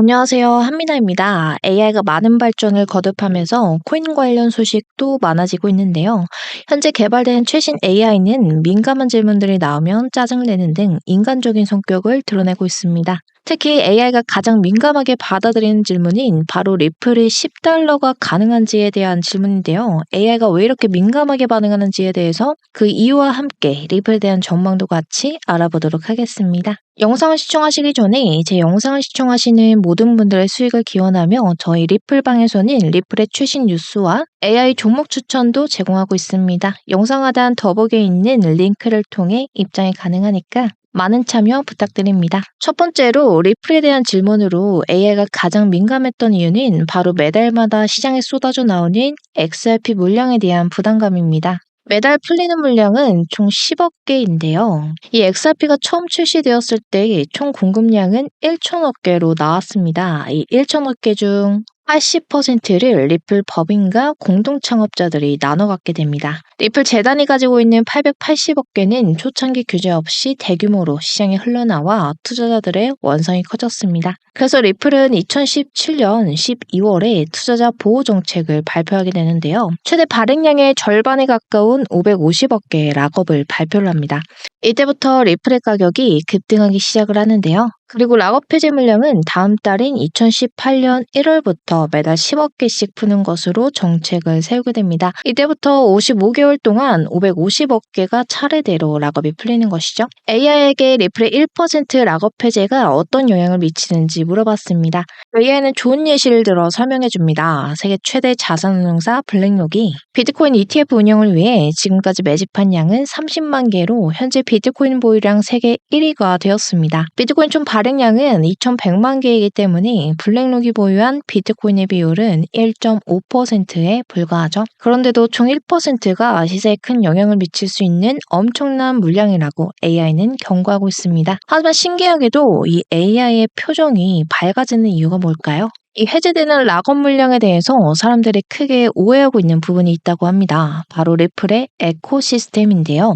안녕하세요. 한미나입니다. AI가 많은 발전을 거듭하면서 코인 관련 소식도 많아지고 있는데요. 현재 개발된 최신 AI는 민감한 질문들이 나오면 짜증내는 등 인간적인 성격을 드러내고 있습니다. 특히 AI가 가장 민감하게 받아들이는 질문인 바로 리플이 10달러가 가능한지에 대한 질문인데요. AI가 왜 이렇게 민감하게 반응하는지에 대해서 그 이유와 함께 리플에 대한 전망도 같이 알아보도록 하겠습니다. 영상을 시청하시기 전에 제 영상을 시청하시는 모든 분들의 수익을 기원하며 저희 리플방에서는 리플의 최신 뉴스와 AI 종목 추천도 제공하고 있습니다. 영상 하단 더보기에 있는 링크를 통해 입장이 가능하니까 많은 참여 부탁드립니다. 첫 번째로 리플에 대한 질문으로 AI가 가장 민감했던 이유는 바로 매달마다 시장에 쏟아져 나오는 XRP 물량에 대한 부담감입니다. 매달 풀리는 물량은 총 10억 개인데요. 이 XRP가 처음 출시되었을 때 총 공급량은 1천억 개로 나왔습니다. 이 1천억 개 중 80%를 리플 법인과 공동 창업자들이 나눠 갖게 됩니다. 리플 재단이 가지고 있는 880억 개는 초창기 규제 없이 대규모로 시장에 흘러나와 투자자들의 원성이 커졌습니다. 그래서 리플은 2017년 12월에 투자자 보호 정책을 발표하게 되는데요. 최대 발행량의 절반에 가까운 550억 개의 락업을 발표를 합니다. 이때부터 리플의 가격이 급등하기 시작을 하는데요. 그리고 락업 폐지 물량은 다음 달인 2018년 1월부터 매달 10억 개씩 푸는 것으로 정책을 세우게 됩니다. 이때부터 55개월 동안 550억 개가 차례대로 락업이 풀리는 것이죠. AI에게 리플의 1% 락업 폐지가 어떤 영향을 미치는지 물어봤습니다. AI는 좋은 예시를 들어 설명해 줍니다. 세계 최대 자산운용사 블랙록이 비트코인 ETF 운영을 위해 지금까지 매집한 양은 30만 개로 현재 비트코인 보유량 세계 1위가 되었습니다. 비트코인 총 발행량은 2,100만 개이기 때문에 블랙록이 보유한 비트코인의 비율은 1.5%에 불과하죠. 그런데도 총 1%가 시세에 큰 영향을 미칠 수 있는 엄청난 물량이라고 AI는 경고하고 있습니다. 하지만 신기하게도 이 AI의 표정이 밝아지는 이유가 뭘까요? 이 해제되는 락업 물량에 대해서 사람들이 크게 오해하고 있는 부분이 있다고 합니다. 바로 리플의 에코시스템인데요.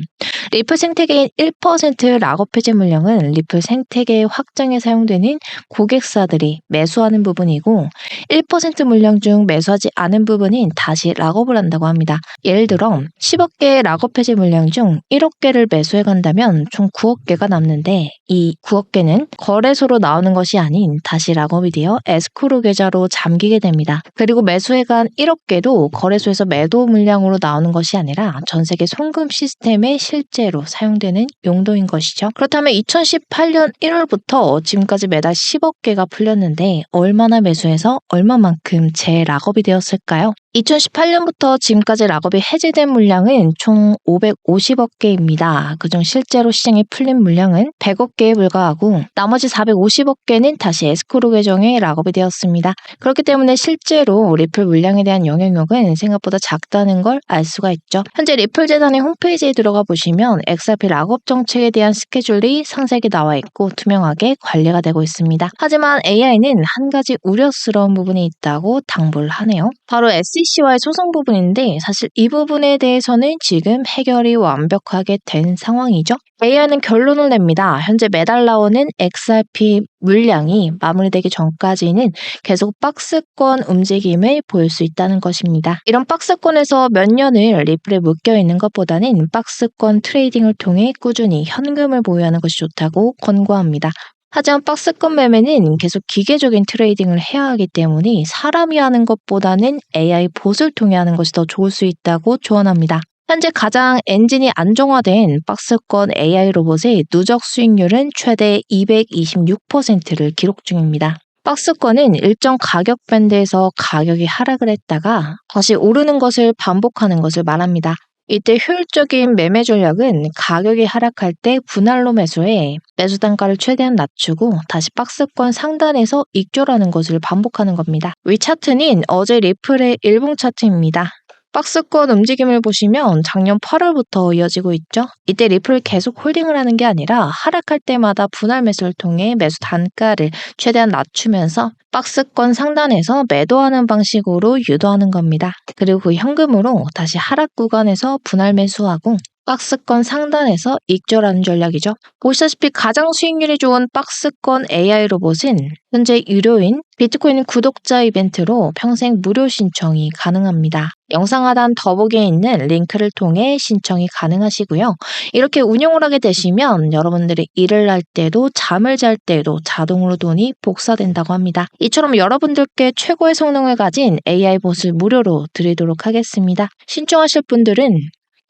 리플 생태계인 1% 락업 해제 물량은 리플 생태계 확장에 사용되는 고객사들이 매수하는 부분이고 1% 물량 중 매수하지 않은 부분인 다시 락업을 한다고 합니다. 예를 들어 10억 개의 락업 해제 물량 중 1억 개를 매수해 간다면 총 9억 개가 남는데 이 9억 개는 거래소로 나오는 것이 아닌 다시 락업이 되어 에스크로 계좌로 잠기게 됩니다. 그리고 매수해 간 1억 개도 거래소에서 매도 물량으로 나오는 것이 아니라 전 세계 송금 시스템의 실제 로 사용되는 용도인 것이죠. 그렇다면 2018년 1월부터 지금까지 매달 10억 개가 풀렸는데 얼마나 매수해서 얼마만큼 재락업이 되었을까요? 2018년부터 지금까지 락업이 해제된 물량은 총 550억 개입니다. 그중 실제로 시장에 풀린 물량은 100억 개에 불과하고 나머지 450억 개는 다시 에스크로 계정에 락업이 되었습니다. 그렇기 때문에 실제로 리플 물량에 대한 영향력은 생각보다 작다는 걸 알 수가 있죠. 현재 리플 재단의 홈페이지에 들어가 보시면 XRP 락업 정책에 대한 스케줄이 상세하게 나와 있고 투명하게 관리가 되고 있습니다. 하지만 AI는 한 가지 우려스러운 부분이 있다고 당부를 하네요. 바로 SEC 와의 소송 부분인데 사실 이 부분에 대해서는 지금 해결이 완벽하게 된 상황이죠. AI는 결론을 냅니다. 현재 매달 나오는 XRP 물량이 마무리되기 전까지는 계속 박스권 움직임을 보일 수 있다는 것입니다. 이런 박스권에서 몇 년을 리플에 묶여 있는 것보다는 박스권 트레이딩을 통해 꾸준히 현금을 보유하는 것이 좋다고 권고합니다. 하지만 박스권 매매는 계속 기계적인 트레이딩을 해야 하기 때문에 사람이 하는 것보다는 AI 봇을 통해 하는 것이 더 좋을 수 있다고 조언합니다. 현재 가장 엔진이 안정화된 박스권 AI 로봇의 누적 수익률은 최대 226%를 기록 중입니다. 박스권은 일정 가격 밴드에서 가격이 하락을 했다가 다시 오르는 것을 반복하는 것을 말합니다. 이때 효율적인 매매 전략은 가격이 하락할 때 분할로 매수해 매수 단가를 최대한 낮추고 다시 박스권 상단에서 익절하는 것을 반복하는 겁니다. 위 차트는 어제 리플의 일봉 차트입니다. 박스권 움직임을 보시면 작년 8월부터 이어지고 있죠. 이때 리플을 계속 홀딩을 하는 게 아니라 하락할 때마다 분할 매수를 통해 매수 단가를 최대한 낮추면서 박스권 상단에서 매도하는 방식으로 유도하는 겁니다. 그리고 그 현금으로 다시 하락 구간에서 분할 매수하고 박스권 상단에서 익절하는 전략이죠. 보시다시피 가장 수익률이 좋은 박스권 AI 로봇은 현재 유료인 비트코인 구독자 이벤트로 평생 무료 신청이 가능합니다. 영상 하단 더보기에 있는 링크를 통해 신청이 가능하시고요. 이렇게 운용을 하게 되시면 여러분들이 일을 할 때도 잠을 잘 때도 자동으로 돈이 복사된다고 합니다. 이처럼 여러분들께 최고의 성능을 가진 AI 봇을 무료로 드리도록 하겠습니다. 신청하실 분들은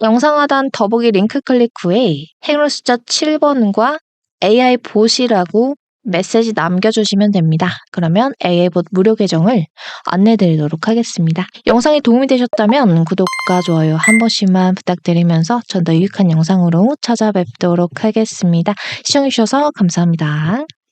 영상 하단 더보기 링크 클릭 후에 행운 숫자 7번과 AI 봇이라고 메시지 남겨주시면 됩니다. 그러면 AI봇 무료 계정을 안내드리도록 하겠습니다. 영상이 도움이 되셨다면 구독과 좋아요 한 번씩만 부탁드리면서 전 더 유익한 영상으로 찾아뵙도록 하겠습니다. 시청해주셔서 감사합니다.